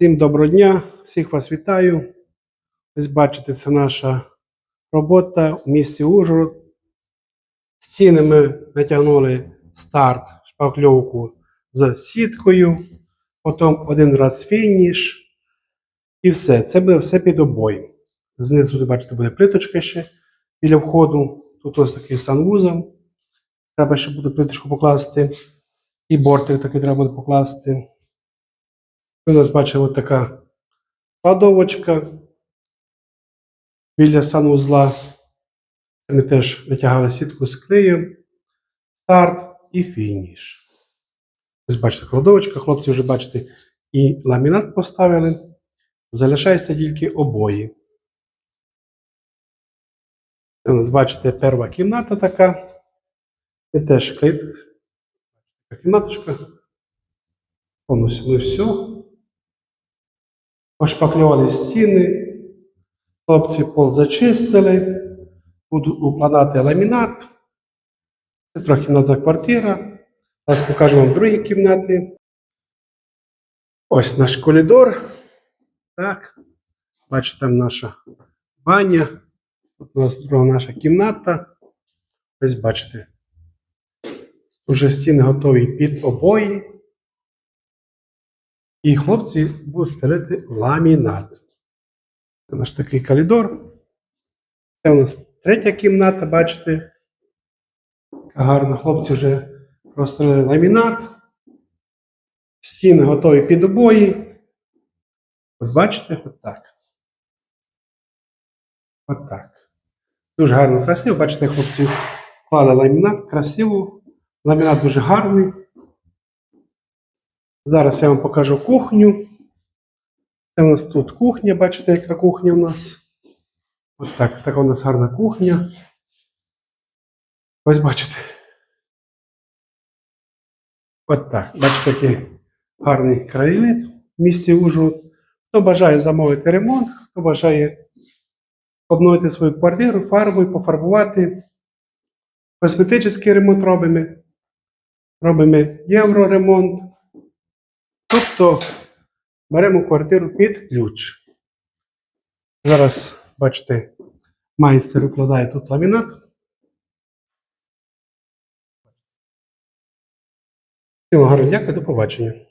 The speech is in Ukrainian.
Всім доброго дня, всіх вас вітаю. Ось бачите, це наша робота в місті Ужгород. Стіни ми натягнули старт, шпакльовку з сіткою, потім один раз фініш. І все. Це буде все під обоєм. Знизу, бачите, буде плиточка ще біля входу. Тут ось такий санвузол. Треба ще буде плиточку покласти. І бортик такий треба буде покласти. Ви нас бачили така кладовочка біля санузла. Ми теж натягали сітку з клеєм, старт і фініш. Ось бачите, кладовочка, хлопці вже бачите, і ламінат поставили. Залишається тільки обої. Це бачите, перша кімната така. І теж клей. Кімнаточка. Повністю все. Пошпаклювали стіни. Хлопці пол зачистили. Будуть укладати ламінат. Це трохи трохімнатна квартира. Зараз покажу вам другі кімнати. Ось наш коридор. Так. Бачите, там наша баня. Тут у нас друга наша кімната. Ось бачите. Уже стіни готові під обої. І хлопці будуть стелити ламінат. Це наш такий коридор. Це у нас третя кімната, бачите. Яка гарна. Хлопці вже розстелили ламінат. Стіни готові під обої. Ось бачите, от так. От так. Дуже гарно, красиво. Бачите, хлопці клали ламінат, красиво. Ламінат дуже гарний. Зараз я вам покажу кухню. Це у нас тут кухня, бачите, яка кухня у нас. От так, така у нас гарна кухня. Ось бачите. От так. Бачите, який гарний краєвид в місті Ужгород. Хто бажає замовити ремонт, хто бажає обновити свою квартиру, фарбою, пофарбувати. Косметичний ремонт робимо. Робимо євроремонт. Тобто беремо квартиру під ключ. Зараз, бачите, майстер укладає тут ламінат. Всім гарно дякую, до побачення.